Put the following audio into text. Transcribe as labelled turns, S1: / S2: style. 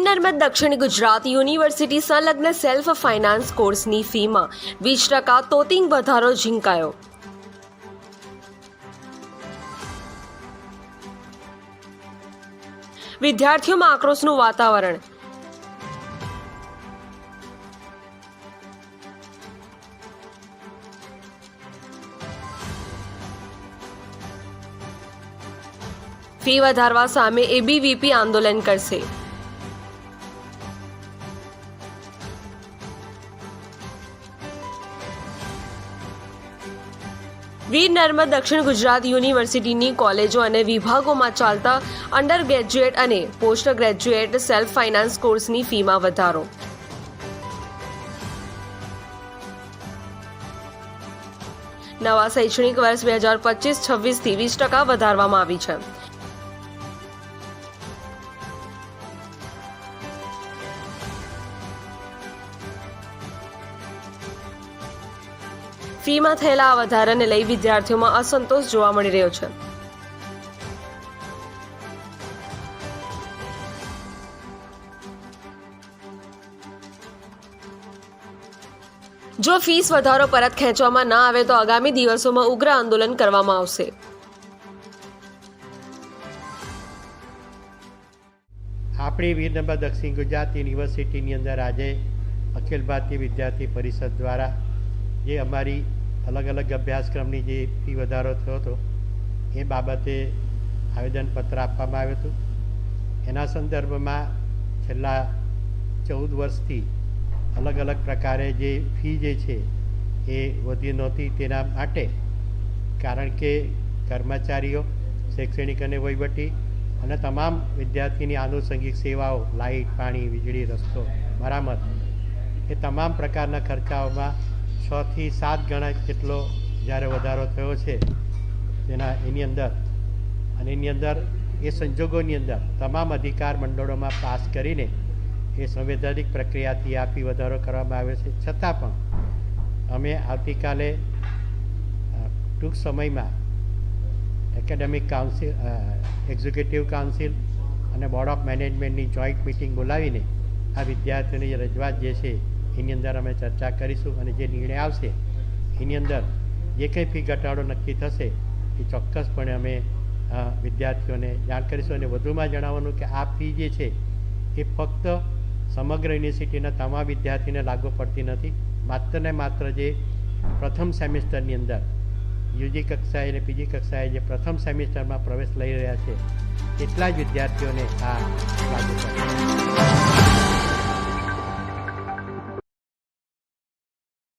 S1: નર્મદ દક્ષિણ ગુજરાત યુનિવર્સિટી સંલગ્ન self finance કોર્સની ફીમાં વીસ ટકા તોતિંગ વધારો ઝીંકાયો. વિદ્યાર્થીઓમાં આક્રોશનું વાતાવરણ. ફી વધારવા સામે એબીવીપી આંદોલન કરશે. વીર નર્મદ દક્ષિણ ગુજરાત યુનિવર્સિટીની કોલેજો અને વિભાગોમાં ચાલતા અંડર ગ્રેજ્યુએટ અને પોસ્ટ ગ્રેજ્યુએટ સેલ્ફ ફાઇનાન્સ કોર્સની ફીમાં વધારો. નવા શૈક્ષણિક વર્ષ બે હજાર પચીસ છવ્વીસથી વીસ ટકા વધારવામાં આવી છે. ફીમાં થયેલા આ વધારાને લઈ વિદ્યાર્થીઓમાં અસંતોષ જોવા મળી રહ્યો છે. જો ફીસ વધારો પરત ખેંચવામાં ન આવે તો આગામી દિવસોમાં ઉગ્ર આંદોલન કરવામાં આવશે.
S2: આપણી વીરનંબર દક્ષિણ ગુજરાત યુનિવર્સિટીની અંદર આજે અખિલ ભારતીય વિદ્યાર્થી પરિષદ દ્વારા જે અમારી અલગ અલગ અભ્યાસક્રમની જે ફી વધારો થયો હતો, એ બાબતે આવેદનપત્ર આપવામાં આવ્યું હતું. એના સંદર્ભમાં છેલ્લા ચૌદ વર્ષથી અલગ અલગ પ્રકારે જે ફી જે છે, એ વધી નહોતી તેના માટે, કારણ કે કર્મચારીઓ, શૈક્ષણિક અને વહીવટી અને તમામ વિદ્યાર્થીની આનુષંગિક સેવાઓ લાઇટ પાણી, વીજળી, રસ્તો, મરામત, એ તમામ પ્રકારના ખર્ચાઓમાં છથી સાત ગણા જેટલો જ્યારે વધારો થયો છે, તેના એની અંદર અને એની અંદર એ સંજોગોની અંદર તમામ અધિકાર મંડળોમાં પાસ કરીને એ સંવૈધાનિક પ્રક્રિયાથી આપી વધારો કરવામાં આવ્યો છે. છતાં પણ અમે આવતીકાલે ટૂંક સમયમાં એકેડેમિક કાઉન્સિલ એક્ઝિક્યુટિવ કાઉન્સિલ અને બોર્ડ ઓફ મેનેજમેન્ટની જોઈન્ટ મિટિંગ બોલાવીને આ વિદ્યાર્થીઓની રજૂઆત જે છે એની અંદર અમે ચર્ચા કરીશું અને જે નિર્ણય આવશે, એની અંદર જે કંઈ ફી ઘટાડો નક્કી થશે, એ ચોક્કસપણે અમે વિદ્યાર્થીઓને જાણ કરીશું. અને વધુમાં જણાવવાનું કે આ ફી જે છે, એ ફક્ત સમગ્ર યુનિવર્સિટીના તમામ વિદ્યાર્થીને લાગુ પડતી નથી. માત્ર ને માત્ર જે પ્રથમ સેમિસ્ટરની અંદર યુજી કક્ષાએ અને પીજી કક્ષાએ જે પ્રથમ સેમિસ્ટરમાં પ્રવેશ લઈ રહ્યા છે, એટલા જ વિદ્યાર્થીઓને આ લાગુ પડશે